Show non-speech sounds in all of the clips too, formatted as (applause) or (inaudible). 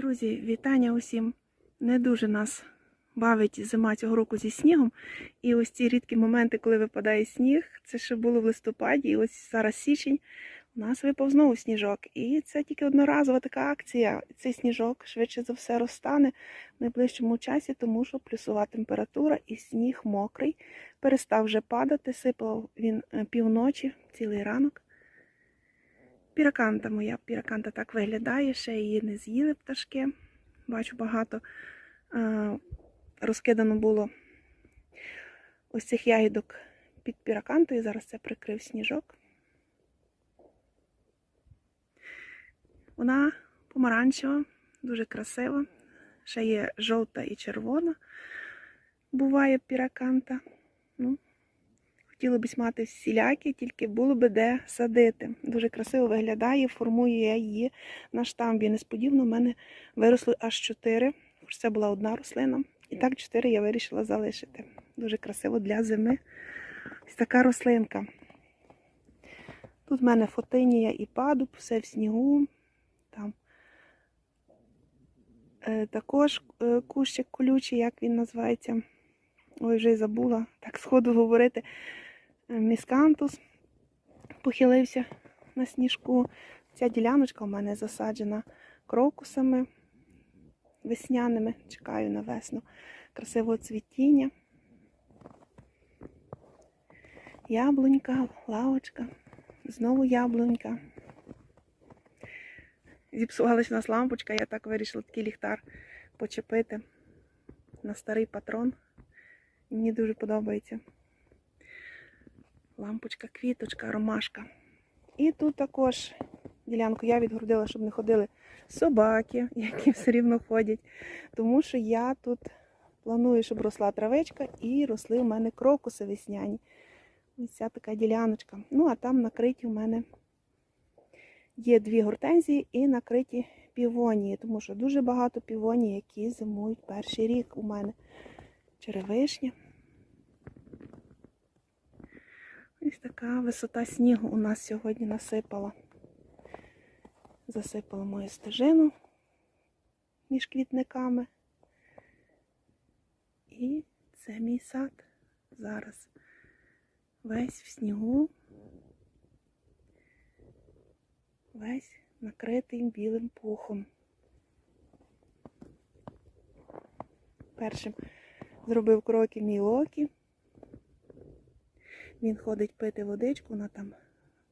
Друзі, вітання усім. Не дуже нас бавить зима цього року зі снігом. І ось ці рідкі моменти, коли випадає сніг, це ще було в листопаді, і ось зараз січень. У нас випав знову сніжок. І це тільки одноразова така акція. Цей сніжок швидше за все розтане в найближчому часі, тому що плюсова температура і сніг мокрий. Перестав вже падати, сипав він е, півночі, цілий ранок. Піраканта моя, піраканта так виглядає, ще її не з'їли пташки. Бачу, багато е, розкидано було ось цих ягідок під піракантою. Зараз це прикрив сніжок. Вона помаранчева, дуже красива. Ще є жовта і червона. Буває піраканта. Ну, Хотіли б мати всілякі, тільки було би де садити. Дуже красиво виглядає, формую я її на штамбі. Несподівано в мене виросли аж чотири. Це була одна рослина. І так чотири я вирішила залишити. Дуже красиво для зими. Ось така рослинка. Тут в мене фотинія і падуб, все в снігу. Там е, також е, кущик колючий, як він називається. Ой, вже й забула. Так сходу говорити. Міскантус похилився на сніжку. Ця діляночка у мене засаджена крокусами весняними. Чекаю на весну красивого цвітіння. Яблунька, лавочка, знову яблунька. Зіпсувалась у нас лампочка, я так вирішила такий ліхтар почепити на старий патрон. Мені дуже подобається. Лампочка, квіточка, ромашка. І тут також ділянку я відгородила, щоб не ходили собаки, (laughs) які все рівно ходять. Тому що я тут планую, щоб росла травичка і росли у мене крокуси весняні. Ось ця така діляночка. Ну, а там накриті у мене є дві гортензії і накриті півонії, тому що дуже багато півоній, які зимують перший рік у мене. Черевишня. Ось така висота снігу у нас сьогодні насипала. Засипала мою стежину між квітниками. І це мій сад зараз. Весь в снігу, весь накритий білим пухом. Першим зробив кроки мій Локі. Він ходить пити водичку, вона там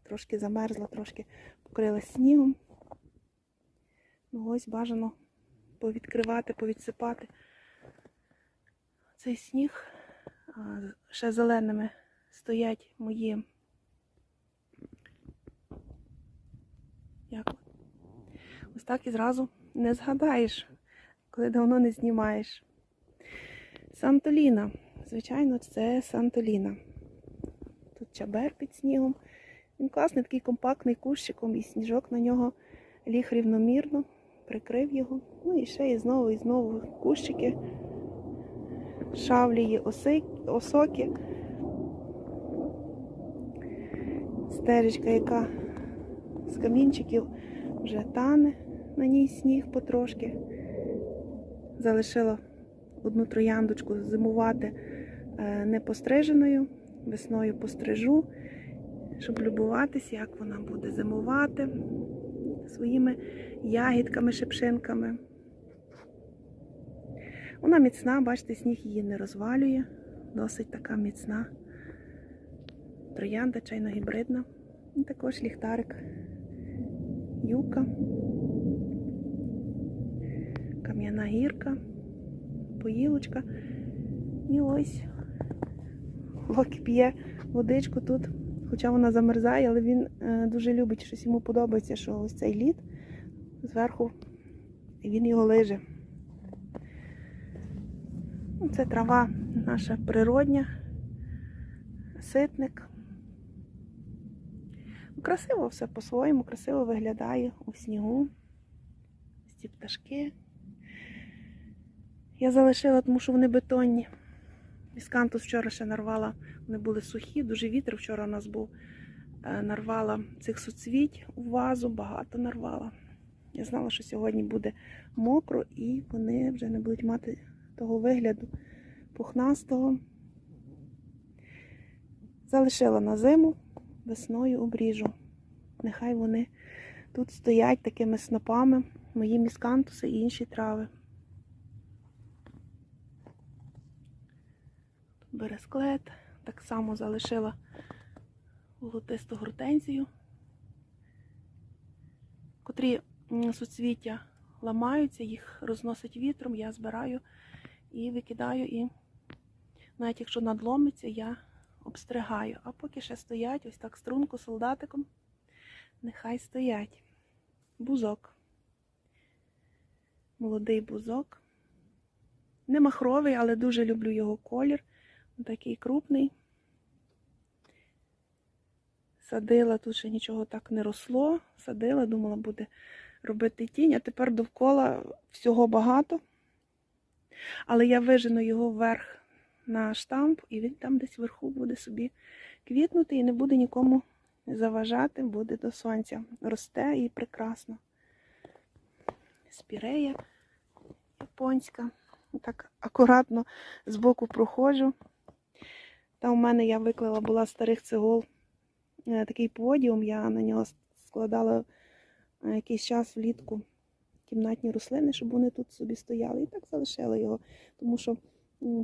трошки замерзла, трошки покрилась снігом. Ну ось бажано повідкривати, повідсипати цей сніг. Ще зеленими стоять мої. Як? Ось так і зразу не згадаєш, коли давно не знімаєш. Сантоліна. Звичайно, це Сантоліна. Чабер під снігом. Він класний, такий компактний кущиком, і сніжок на нього ліг рівномірно, прикрив його. Ну і ще і знову, і знову кущики, шавлії, оси, осоки. Стежечка, яка з камінчиків вже тане на ній сніг потрошки. Залишила одну трояндочку зимувати е, непостриженою. Весною пострижу, щоб любуватися, як вона буде зимувати своїми ягідками, шипшинками. Вона міцна, бачите, сніг її не розвалює, досить така міцна. Троянда чайно-гібридна. І також ліхтарик, юка, кам'яна гірка, поїлочка. І ось Локі п'є водичку тут, хоча вона замерзає, але він е, дуже любить, щось йому подобається, що ось цей лід зверху він його лиже. Ну, Це трава наша природня, ситник. Красиво все по-своєму, красиво виглядає у снігу. Ці пташки. Я залишила, тому що вони бетонні. Міскантус вчора ще нарвала, вони були сухі, дуже вітер вчора у нас був. Нарвала цих суцвіть у вазу, багато нарвала. Я знала, що сьогодні буде мокро і вони вже не будуть мати того вигляду пухнастого. Залишила на зиму, весною обріжу. Нехай вони тут стоять такими снопами, мої міскантуси і інші трави. Тут бересклет, так само залишила волотисту гортензію, котрі суцвіття ламаються, їх розносить вітром, я збираю і викидаю, і навіть якщо надломиться, я обстригаю. А поки ще стоять, ось так струнку солдатиком, нехай стоять. Бузок. Молодий бузок. Не махровий, але дуже люблю його колір. Такий крупний. Садила, тут ще нічого так не росло. Садила, думала, буде робити тінь, а тепер довкола всього багато. Але я вижену його вверх на штамп, і він там десь вверху буде собі квітнути і не буде нікому заважати, буде до сонця. Росте і прекрасно. Спірея японська. Так акуратно збоку проходжу. Там у мене я виклала була старих цегол е, такий подіум, я на нього складала е, якийсь час влітку кімнатні рослини, щоб вони тут собі стояли. І так залишила його, тому що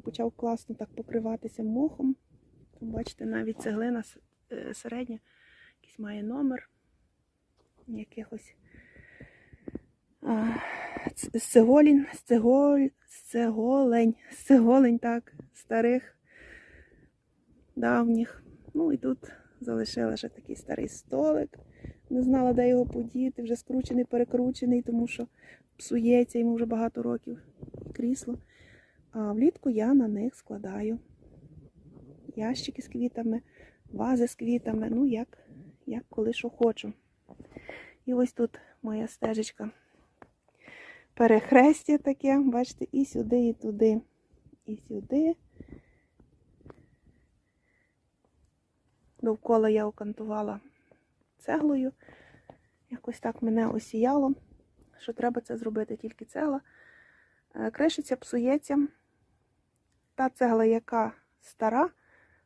почав класно так покриватися мохом. Бачите, навіть цеглина е, середня, якийсь має номер якихось. А, ц- Сцеголін, сцеголь, сцеголень, сцеголень, так, старих, давніх. Ну і тут залишила ще такий старий столик. Не знала, де його подіти, вже скручений, перекручений, тому що псується йому вже багато років крісло. А влітку я на них складаю ящики з квітами, вази з квітами, ну як, як коли що хочу. І ось тут моя стежечка. Перехрестя таке, бачите, і сюди, і туди, і сюди. Довкола я окантувала цеглою. Якось так мене осіяло, що треба це зробити тільки цегла. Е, Кришиться, псується. Та цегла, яка стара,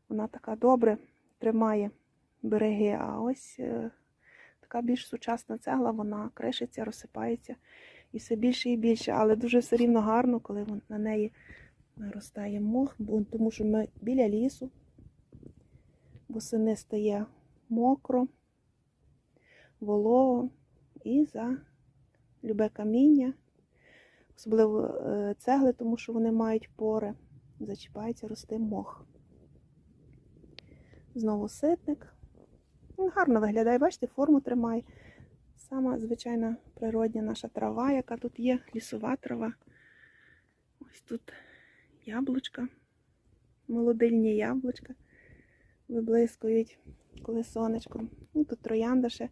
вона така добре тримає береги. А ось е, така більш сучасна цегла, вона кришиться, розсипається і все більше і більше. Але дуже все рівно гарно, коли на неї наростає мох, тому що ми біля лісу. Восени стає мокро, волого і за любе каміння, особливо е, цегли, тому що вони мають пори, зачіпається, росте мох. Знову ситник. Гарно виглядає, бачите, форму тримає. Сама звичайна природня наша трава, яка тут є, лісова трава. Ось тут яблучка, молодильні яблучка виблискують, коли сонечко. Ну, тут троянда ще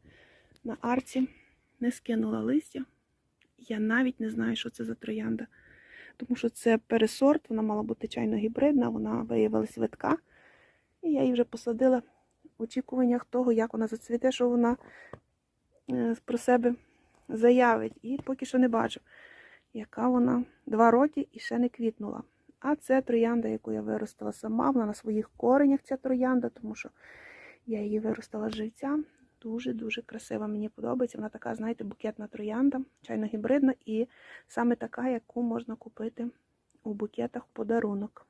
на арці не скинула листя. Я навіть не знаю, що це за троянда. Тому що це пересорт, вона мала бути чайно гібридна, вона виявилась витка. І я її вже посадила в очікуваннях того, як вона зацвіте, що вона е, про себе заявить. І поки що не бачу, яка вона два роки і ще не квітнула. А це троянда, яку я виростила сама. Вона на своїх коренях ця троянда, тому що я її виростила з живця. Дуже-дуже красива. Мені подобається. Вона така, знаєте, букетна троянда, чайно-гібридна, і саме така, яку можна купити у букетах подарунок.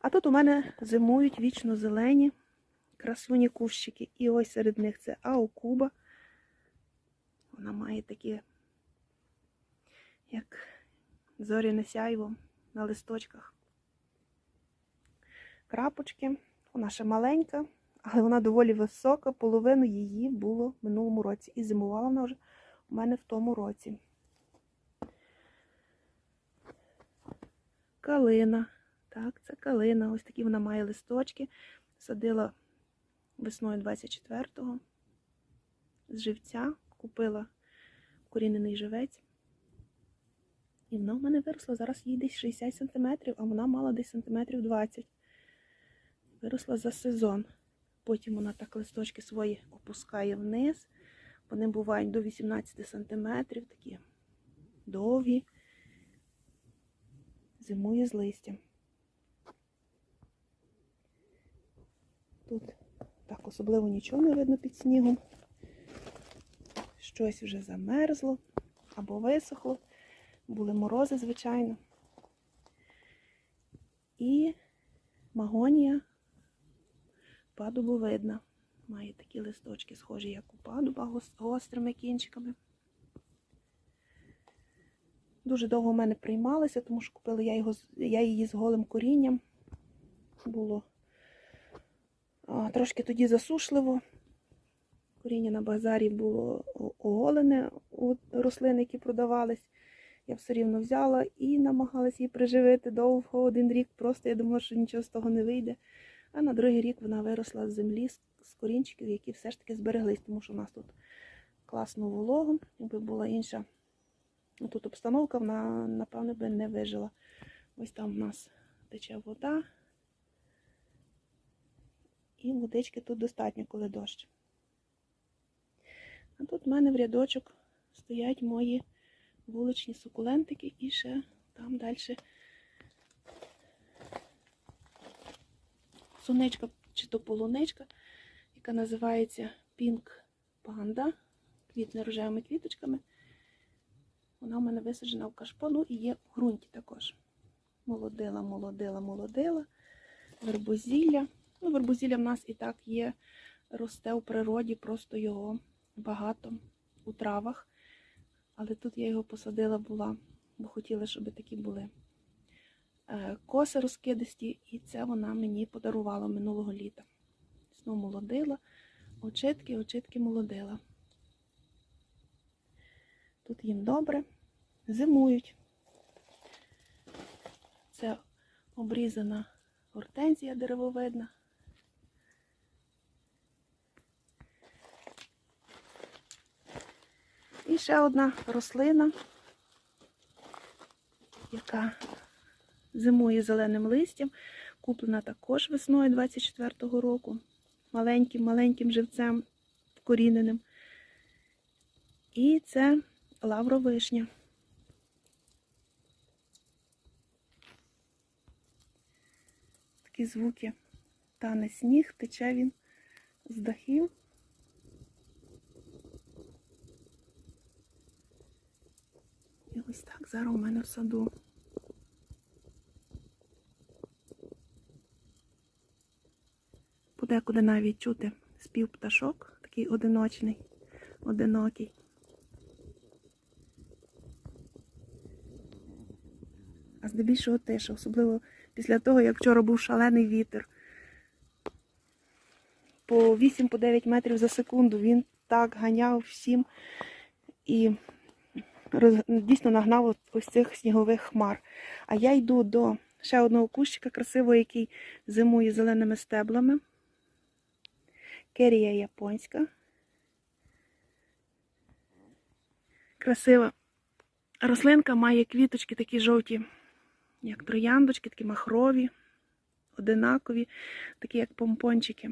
А тут у мене зимують вічно зелені красуні кущики. І ось серед них це аокуба. Вона має такі, як зоряне сяйво на листочках. Крапочки. Вона ще маленька, але вона доволі висока. Половину її було в минулому році. І зимувала вона вже у мене в тому році. Калина. Так, це калина. Ось такі вона має листочки. Садила весною 24-го з живця. Купила корінений живець. І вона в мене виросла. Зараз їй десь 60 см, а вона мала десь сантиметрів 20 Виросла за сезон. Потім вона так листочки свої опускає вниз. Вони бувають до 18 сантиметрів, такі довгі. Зимує з листям. Тут так особливо нічого не видно під снігом. Щось вже замерзло або висохло. Були морози, звичайно. І магонія падубовидна. Має такі листочки, схожі, як у падуба, гос- гострими кінчиками. Дуже довго в мене приймалася, тому що купила я, його, я її з голим корінням. Було а, трошки тоді засушливо. Коріння на базарі було оголене у рослин, які продавались. Я все рівно взяла і намагалась її приживити довго, один рік. Просто я думала, що нічого з того не вийде. А на другий рік вона виросла з землі, з, корінчиків, які все ж таки збереглись, тому що в нас тут класно волого. Якби була інша тут обстановка, вона, напевно, би не вижила. Ось там в нас тече вода. І водички тут достатньо, коли дощ. А тут в мене в рядочок стоять мої вуличні сукулентики і ще там далі суничка чи то полуничка, яка називається Pink Panda, квітне рожевими квіточками. Вона в мене висаджена в кашпо, ну і є в ґрунті також. Молодила, молодила, молодила, вербозілля. Ну, вербозілля в нас і так є, росте у природі, просто його багато у травах. Але тут я його посадила була, бо хотіла, щоб такі були е, коси розкидисті, і це вона мені подарувала минулого літа. Знову молодила, очитки, очитки молодила. Тут їм добре, зимують. Це обрізана гортензія деревовидна. І ще одна рослина, яка зимує зеленим листям, куплена також весною 24-го року, маленьким-маленьким живцем вкоріненим. І це лавровишня. Такі звуки. Тане сніг, тече він з дахів. І зараз у мене в саду. Подекуди навіть чути спів пташок, такий одиночний, одинокий. А здебільшого тиша, особливо після того, як вчора був шалений вітер. По 8-9 метрів за секунду він так ганяв всім і дійсно нагнав ось цих снігових хмар. А я йду до ще одного кущика красивого, який зимує зеленими стеблами. Керія японська. Красива рослинка має квіточки такі жовті, як трояндочки, такі махрові, одинакові, такі як помпончики.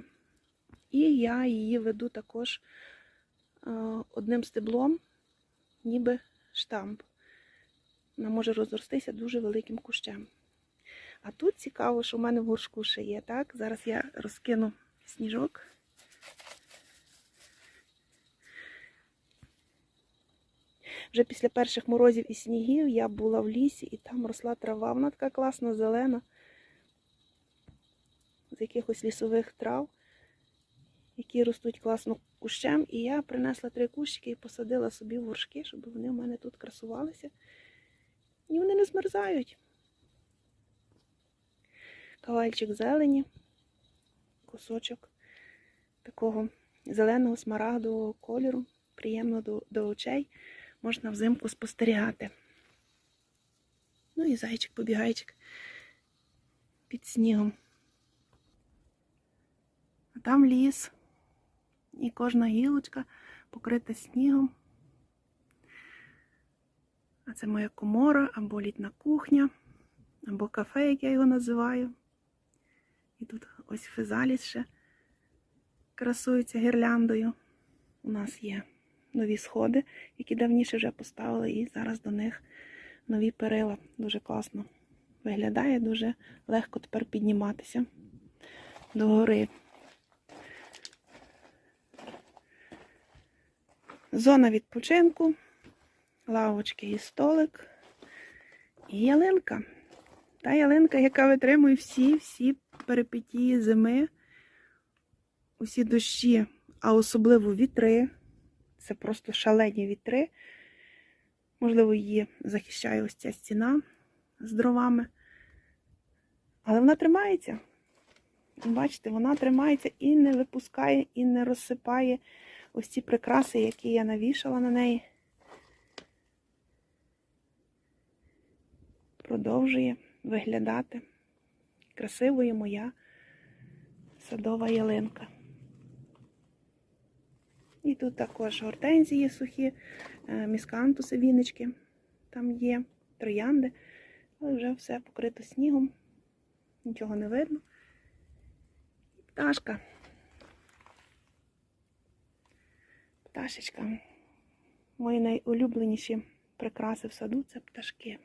І я її веду також одним стеблом, ніби штамп. Вона може розростися дуже великим кущем. А тут цікаво, що в мене в горшку ще є. Так? Зараз я розкину сніжок. Вже після перших морозів і снігів я була в лісі, і там росла трава. Вона така класна, зелена, з якихось лісових трав, які ростуть класно кущем. І я принесла три кущики і посадила собі в горшки, щоб вони в мене тут красувалися. І вони не змерзають. Кавальчик зелені, кусочок такого зеленого смарагдового кольору, приємно до, до очей можна взимку спостерігати. Ну і зайчик-побігайчик під снігом. А там ліс, і кожна гілочка покрита снігом. А це моя комора або літна кухня, або кафе, як я його називаю. І тут ось физаліс ще красується гірляндою. У нас є нові сходи, які давніше вже поставили, і зараз до них нові перила. Дуже класно виглядає, дуже легко тепер підніматися до гори. Зона відпочинку, лавочки і столик, і ялинка. Та ялинка, яка витримує всі-всі перипетії зими, усі дощі, а особливо вітри. Це просто шалені вітри. Можливо, її захищає ось ця стіна з дровами. Але вона тримається. Бачите, вона тримається і не випускає, і не розсипає ось ці прикраси, які я навішала на неї. Продовжує виглядати красивою моя садова ялинка. І тут також гортензії сухі, е, міскантуси, віночки там є, троянди, але вже все покрито снігом, нічого не видно. Пташка. Пташечка. Мої найулюбленіші прикраси в саду це пташки.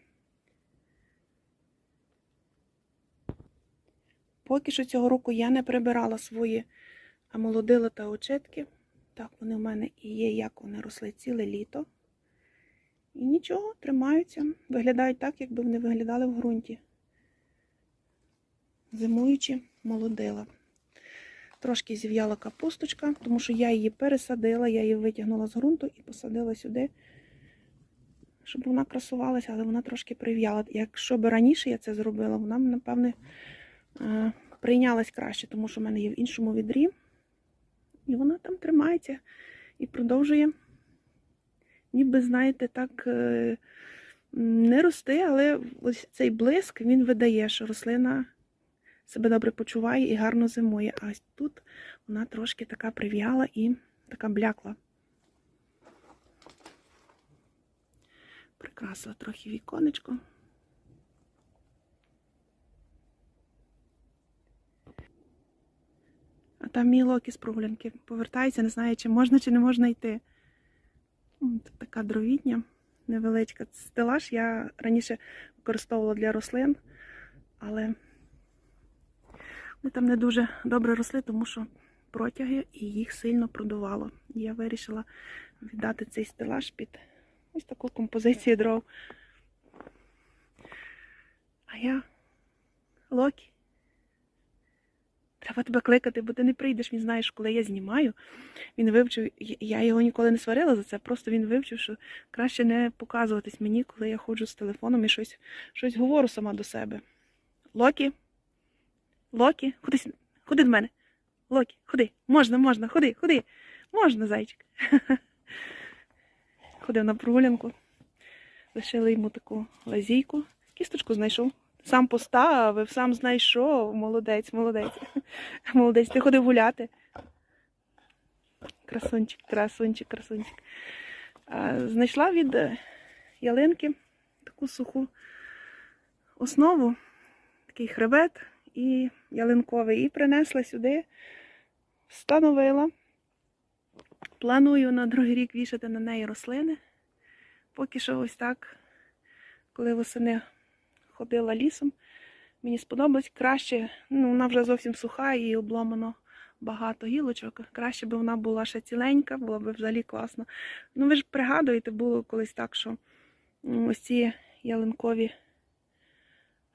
Поки що цього року я не прибирала свої молодила та очитки. Так, вони в мене і є, як вони росли ціле літо. І нічого, тримаються. Виглядають так, якби вони виглядали в ґрунті. Зимуючи молодила. Трошки зів'яла капусточка, тому що я її пересадила, я її витягнула з ґрунту і посадила сюди, щоб вона красувалася, але вона трошки прив'яла. Якщо б раніше я це зробила, вона б, напевне, е, прийнялась краще, тому що в мене є в іншому відрі. І вона там тримається і продовжує, ніби, знаєте, так е, не рости, але ось цей блиск він видає, що рослина себе добре почуває і гарно зимує. А тут вона трошки така прив'яла і така блякла. Прикрасила трохи віконечко. А там мій локі з прогулянки повертається, не знає, чи можна, чи не можна йти. Тут така дровітня невеличка. Стелаж я раніше використовувала для рослин, але вони там не дуже добре росли, тому що протяги і їх сильно продувало. Я вирішила віддати цей стелаж під ось таку композицію дров. А я Локі. Треба тебе кликати, бо ти не прийдеш. Він знаєш, коли я знімаю. Він вивчив, я його ніколи не сварила за це, просто він вивчив, що краще не показуватись мені, коли я ходжу з телефоном і щось щось говорю сама до себе. Локі, Локі, ходи, ходи до мене. Локі, ходи, можна, можна, ходи, ходи, можна, зайчик. (laughs) Ходив на прогулянку, лишили йому таку лазійку, кісточку знайшов. Сам поставив, сам знайшов. Молодець, молодець. (laughs) Молодець, ти ходив гуляти. Красунчик, красунчик, красунчик. Знайшла від ялинки таку суху основу, такий хребет і ялинковий. І принесла сюди, встановила. Планую на другий рік вішати на неї рослини. Поки що ось так, коли восени ходила лісом. Мені сподобалось краще, ну вона вже зовсім суха і обломано багато гілочок. Краще б вона була ще ціленька, було б взагалі класно. Ну ви ж пригадуєте, було колись так, що ось ці ялинкові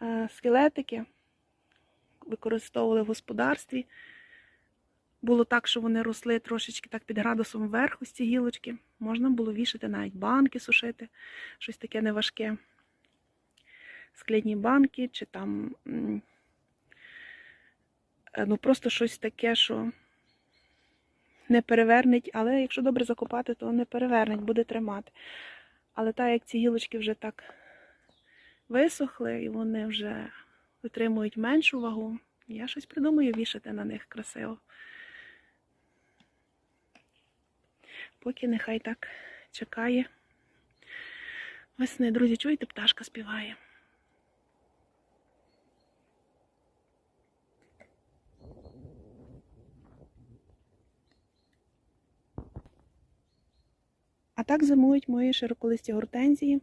е, скелетики використовували в господарстві. Було так, що вони росли трошечки так під градусом вверх, ось ці гілочки. Можна було вішати навіть банки сушити, щось таке неважке скляні банки, чи там ну просто щось таке, що не перевернеть, але якщо добре закопати, то не перевернеть, буде тримати. Але так як ці гілочки вже так висохли і вони вже витримують меншу вагу, я щось придумаю вішати на них красиво. Поки нехай так чекає. Весни, друзі, чуєте, пташка співає. А так зимують мої широколисті гортензії.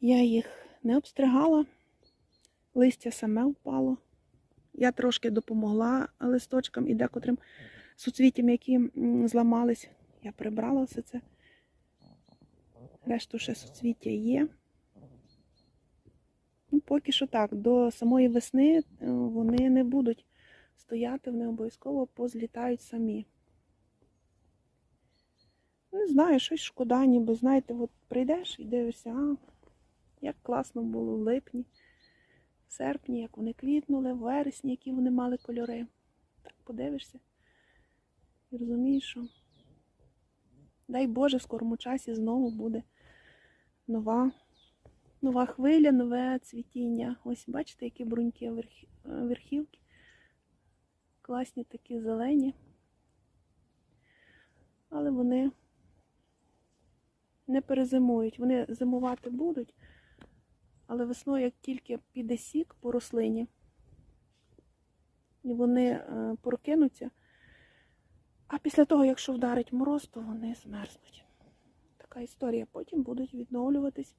Я їх не обстригала, листя саме впало. Я трошки допомогла листочкам і декотрим суцвіттям, які зламались. Я прибрала все це. Решту ще суцвіття є. Ну, поки що так, до самої весни е, вони не будуть стояти, вони обов'язково позлітають самі. Не знаю, щось шкода, ніби, знаєте, от прийдеш і дивишся, а, як класно було в липні, в серпні, як вони квітнули, в вересні, які вони мали кольори. Так подивишся і розумієш, що дай Боже, в скорому часі знову буде нова, нова хвиля, нове цвітіння. Ось бачите, які бруньки верхівки. Класні такі зелені. Але вони не перезимують. Вони зимувати будуть, але весною, як тільки піде сік по рослині, і вони е, прокинуться, а після того, якщо вдарить мороз, то вони змерзнуть. Така історія. Потім будуть відновлюватись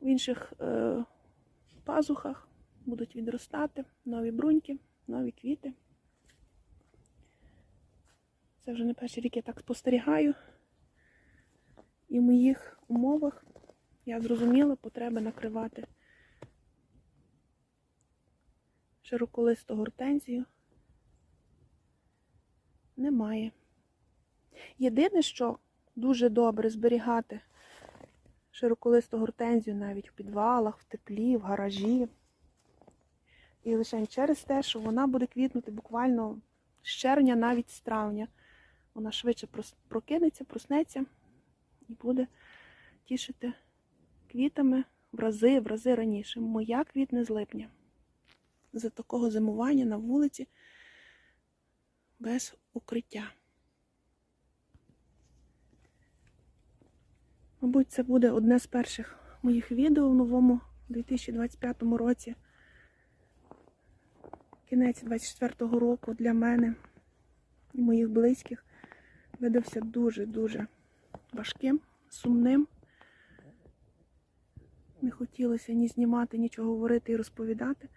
в інших е, пазухах, будуть відростати нові бруньки, нові квіти. Це вже не перший рік я так спостерігаю. І в моїх умовах я зрозуміла, потреби накривати широколисту гортензію немає. Єдине, що дуже добре зберігати широколисту гортензію навіть в підвалах, в теплі, в гаражі. І лише через те, що вона буде квітнути буквально з червня, навіть з травня. Вона швидше прокинеться, проснеться і буде тішити квітами в рази, в рази раніше. Моя квітне з липня. За такого зимування на вулиці без укриття. Мабуть, це буде одне з перших моїх відео в новому 2025 році. Кінець 24-го року для мене і моїх близьких видався дуже-дуже важким, сумним. Не хотілося ні знімати, нічого говорити і розповідати.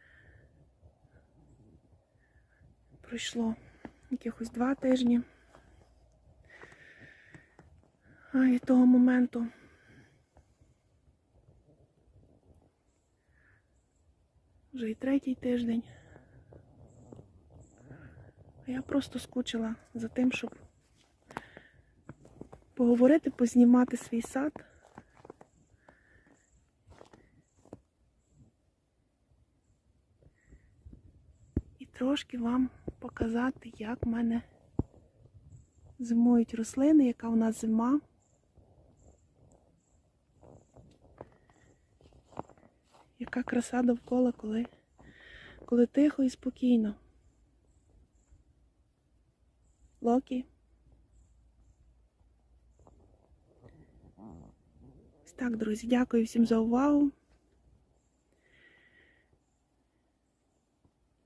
Пройшло якихось два тижні. А від того моменту вже і третій тиждень. А я просто скучила за тим, щоб поговорити, познімати свій сад. Трошки вам показати, як в мене зимують рослини, яка у нас зима. Яка краса довкола, коли, коли тихо і спокійно. Локі. Ось так, друзі, дякую всім за увагу.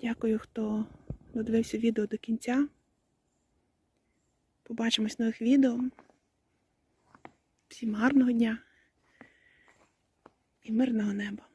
Дякую, хто додивився відео до кінця. Побачимось в нових відео. Всім гарного дня і мирного неба!